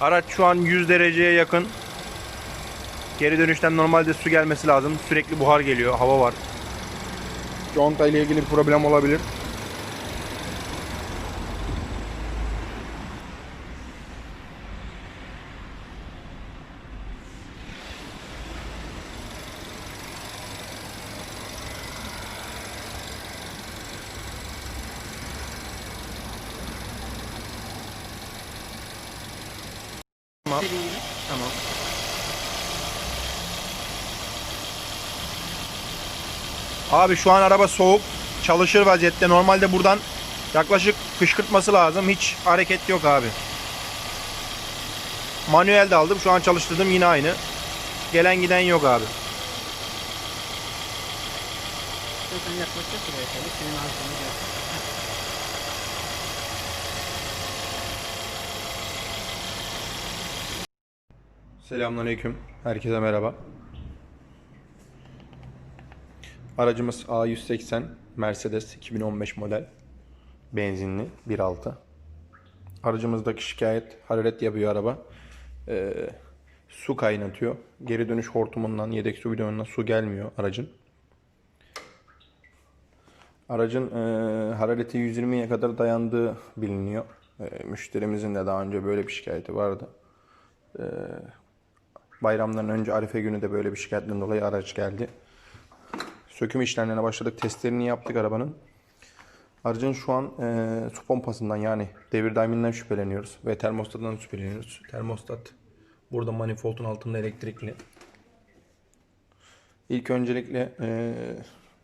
Araç şu an 100 dereceye yakın. Geri dönüşten normalde su gelmesi lazım. Sürekli buhar geliyor. Hava var. Conta ile ilgili bir problem olabilir. Tamam. Tamam. Abi şu an araba soğuk. Çalışır vaziyette. Normalde buradan yaklaşık fışkırtması lazım. Hiç hareket yok abi. Manuel de aldım. Şu an çalıştırdım yine aynı. Gelen giden yok abi. Zaten yaklaşacak buraya tabii. Senin ağzını Selamünaleyküm. Herkese merhaba. Aracımız A180 Mercedes 2015 model. Benzinli 1.6. Aracımızdaki şikayet hararet yapıyor araba. Ee, su kaynatıyor. Geri dönüş hortumundan, yedek su bidonundan su gelmiyor aracın. Aracın e, harareti 120'ye kadar dayandığı biliniyor. E, müşterimizin de daha önce böyle bir şikayeti vardı. Bayramdan önce Arife günü de böyle bir şikayetten dolayı araç geldi. Söküm işlemlerine başladık. Testlerini yaptık arabanın. Aracın şu an e, su pompasından yani devir daiminden şüpheleniyoruz ve termostatından şüpheleniyoruz. Termostat burada manifoldun altında elektrikli. İlk öncelikle e,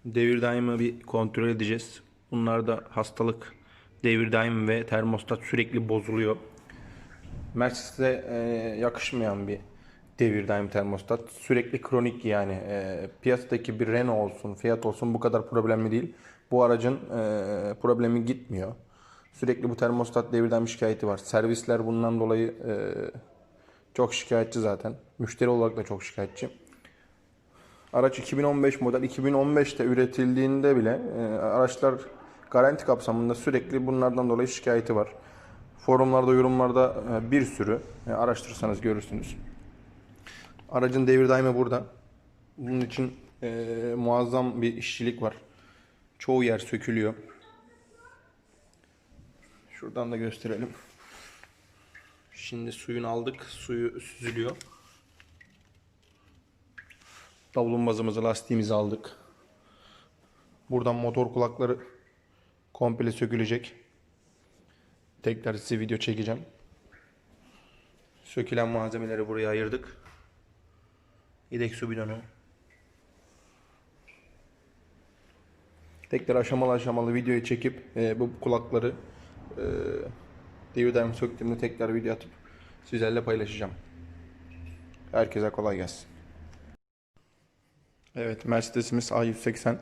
devir daimi bir kontrol edeceğiz. Bunlarda hastalık devir daimi ve termostat sürekli bozuluyor. Mercedes'e e, yakışmayan bir devir daim termostat. Sürekli kronik yani. E, piyasadaki bir Renault olsun, Fiat olsun bu kadar problemli değil. Bu aracın e, problemi gitmiyor. Sürekli bu termostat devir daim şikayeti var. Servisler bundan dolayı e, çok şikayetçi zaten. Müşteri olarak da çok şikayetçi. Araç 2015 model. 2015'te üretildiğinde bile e, araçlar garanti kapsamında sürekli bunlardan dolayı şikayeti var. Forumlarda, yorumlarda e, bir sürü e, araştırırsanız görürsünüz. Aracın devir daimi burada. Bunun için e, muazzam bir işçilik var. Çoğu yer sökülüyor. Şuradan da gösterelim. Şimdi suyunu aldık. Suyu süzülüyor. Davlumbazımızı, lastiğimizi aldık. Buradan motor kulakları komple sökülecek. Tekrar size video çekeceğim. Sökülen malzemeleri buraya ayırdık. Yedek su bidonu. Tekrar aşamalı aşamalı videoyu çekip e, bu kulakları e, devir daim söktüğümde tekrar video atıp sizlerle paylaşacağım. Herkese kolay gelsin. Evet Mercedes'imiz A180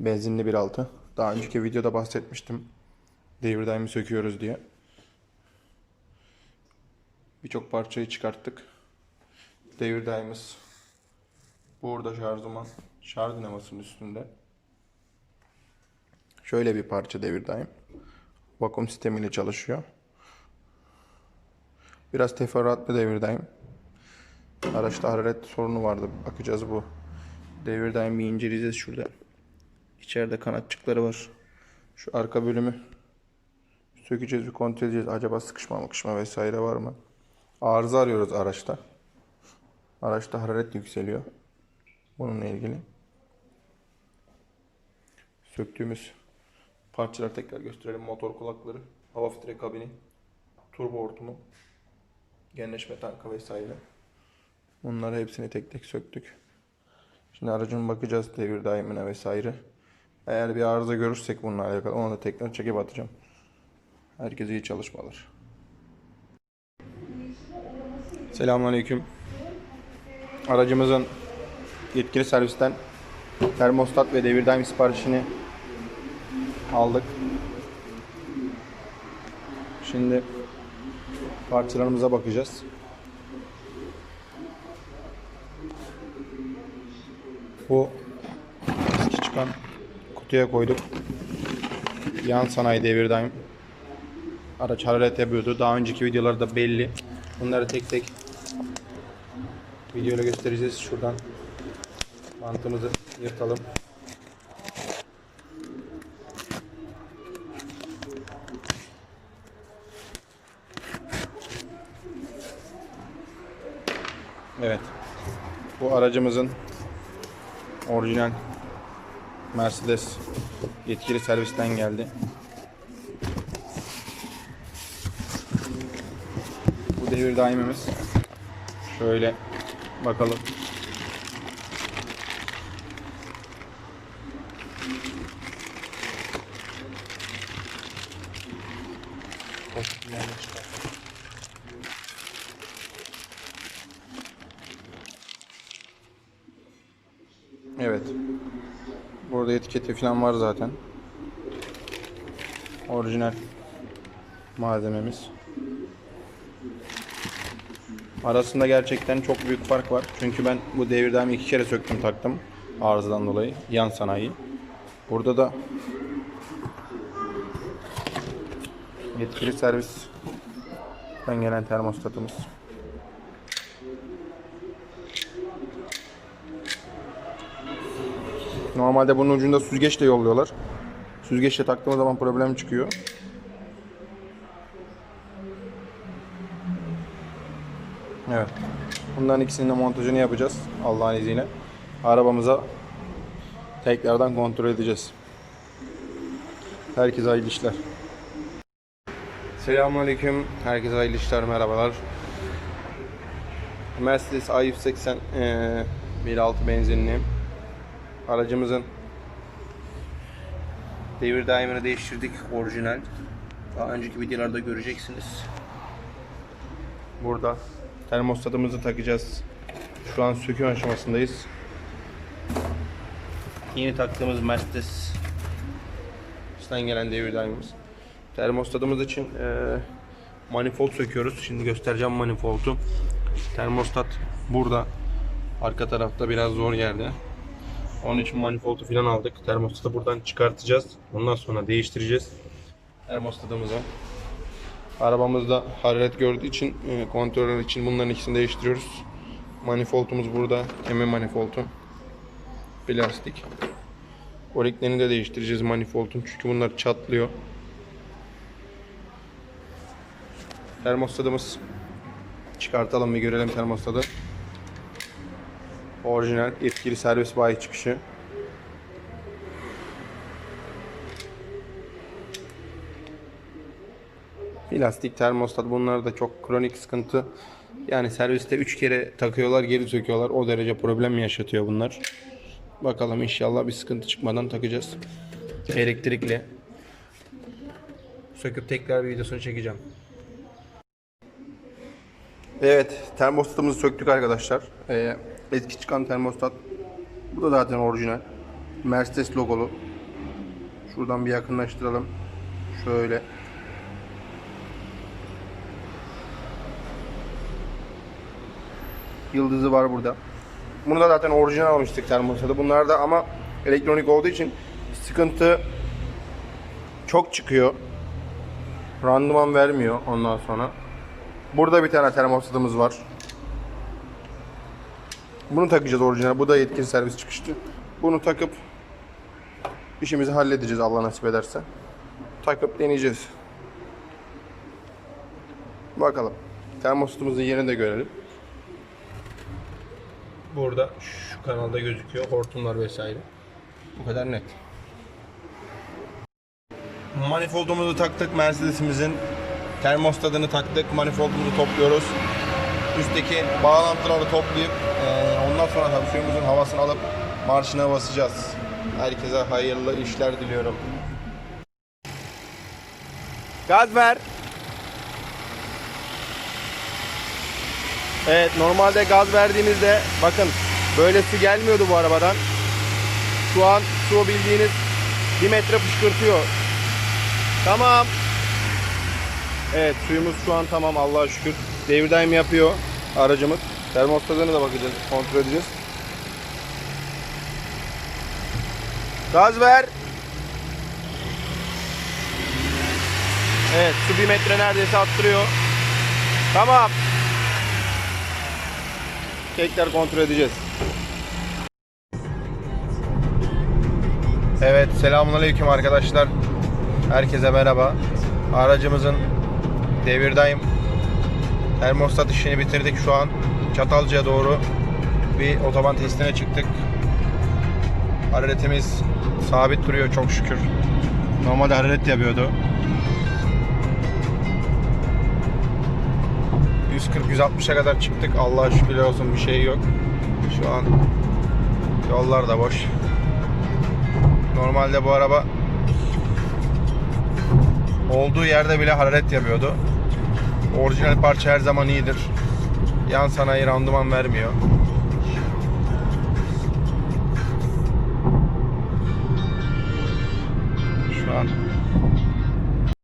benzinli 1.6. Daha önceki videoda bahsetmiştim. Devir daimi söküyoruz diye. Birçok parçayı çıkarttık. Devir daimimiz burada şarjıman şarj dinamasının üstünde. Şöyle bir parça devir daim. Vakum sistemiyle çalışıyor. Biraz teferruatlı devir daim. Araçta hararet sorunu vardı. Bakacağız bu. Devir daim bir inceleyeceğiz şurada. İçeride kanatçıkları var. Şu arka bölümü sökeceğiz bir kontrol edeceğiz. Acaba sıkışma mıkışma vesaire var mı? Arıza arıyoruz araçta. Araçta hararet yükseliyor. Bununla ilgili. Söktüğümüz parçaları tekrar gösterelim. Motor kulakları, hava filtre kabini, turbo hortumu, genleşme tankı vesaire. Bunları hepsini tek tek söktük. Şimdi aracın bakacağız devir daimine vesaire. Eğer bir arıza görürsek bununla alakalı onu da tekrar çekip atacağım. Herkese iyi çalışmalar. Selamünaleyküm. Aracımızın yetkili servisten termostat ve devir daim siparişini aldık. Şimdi parçalarımıza bakacağız. Bu eski çıkan kutuya koyduk. Yan sanayi devir daim araç hararet yapıyordu. Daha önceki videolarda belli. Bunları tek tek videoyla göstereceğiz. Şuradan mantımızı yırtalım. Evet. Bu aracımızın orijinal Mercedes yetkili servisten geldi. Bu devir daimimiz. Şöyle bakalım. Evet. Burada etiketi falan var zaten. Orijinal malzememiz. Arasında gerçekten çok büyük fark var. Çünkü ben bu devirden iki kere söktüm taktım. Arızadan dolayı. Yan sanayi. Burada da yetkili servisten gelen termostatımız. Normalde bunun ucunda süzgeçle yolluyorlar. Süzgeçle taktığımız zaman problem çıkıyor. Evet. Bunların ikisinin de montajını yapacağız Allah'ın izniyle. Arabamıza tekrardan kontrol edeceğiz. Herkese hayırlı işler. Selamünaleyküm. Herkese hayırlı işler, merhabalar. Mercedes A180 eee 1.6 benzinli aracımızın devir daimini değiştirdik orijinal. Daha önceki videolarda göreceksiniz. Burada termostatımızı takacağız. Şu an söküm aşamasındayız. Yeni taktığımız Mercedes Mercedes'ten gelen devir daimimiz. Termostatımız için eee manifold söküyoruz. Şimdi göstereceğim manifoldu. Termostat burada. Arka tarafta biraz zor yerde. Onun için manifoldu falan aldık. Termostatı buradan çıkartacağız. Ondan sonra değiştireceğiz. Termostatımızı. Arabamızda hararet gördüğü için e, kontrol için bunların ikisini değiştiriyoruz. Manifoldumuz burada. Eme manifoldu. Plastik. Oriklerini de değiştireceğiz manifoldun çünkü bunlar çatlıyor. Termostatımız. Çıkartalım bir görelim termostatı. Orijinal etkili servis bayi çıkışı. Plastik termostat bunlar da çok kronik sıkıntı. Yani serviste 3 kere takıyorlar geri söküyorlar. O derece problem yaşatıyor bunlar. Bakalım inşallah bir sıkıntı çıkmadan takacağız. Elektrikli. Söküp tekrar bir videosunu çekeceğim. Evet, termostatımızı söktük arkadaşlar. Ee, eski çıkan termostat. Bu da zaten orijinal. Mercedes logolu. Şuradan bir yakınlaştıralım. Şöyle. Yıldızı var burada. Bunu da zaten orijinal almıştık termostatı. Bunlar da ama elektronik olduğu için sıkıntı çok çıkıyor. Randıman vermiyor ondan sonra. Burada bir tane termostatımız var. Bunu takacağız orijinal. Bu da yetkili servis çıkıştı. Bunu takıp işimizi halledeceğiz Allah nasip ederse. Takıp deneyeceğiz. Bakalım. Termostatımızın yerini de görelim. Burada şu kanalda gözüküyor. Hortumlar vesaire. Bu kadar net. Manifoldumuzu taktık Mercedes'imizin. Termostatını taktık. Manifoldumuzu topluyoruz. Üstteki bağlantıları toplayıp ondan sonra tabii suyumuzun havasını alıp marşına basacağız. Herkese hayırlı işler diliyorum. Gaz ver. Evet normalde gaz verdiğimizde bakın böyle su gelmiyordu bu arabadan. Şu an su bildiğiniz bir metre fışkırtıyor. Tamam. Evet suyumuz şu an tamam Allah'a şükür. Devir daim yapıyor aracımız. Termostatına da bakacağız, kontrol edeceğiz. Gaz ver. Evet su bir metre neredeyse attırıyor. Tamam. tekrar kontrol edeceğiz. Evet, selamünaleyküm arkadaşlar. Herkese merhaba. Aracımızın devirdayım. Termostat işini bitirdik şu an. Çatalca'ya doğru bir otoban testine çıktık. Hararetimiz sabit duruyor çok şükür. Normalde hararet yapıyordu. 140-160'a kadar çıktık. Allah'a şükürler olsun bir şey yok. Şu an yollar da boş. Normalde bu araba olduğu yerde bile hararet yapıyordu. Orijinal parça her zaman iyidir. Yan sanayi randıman vermiyor.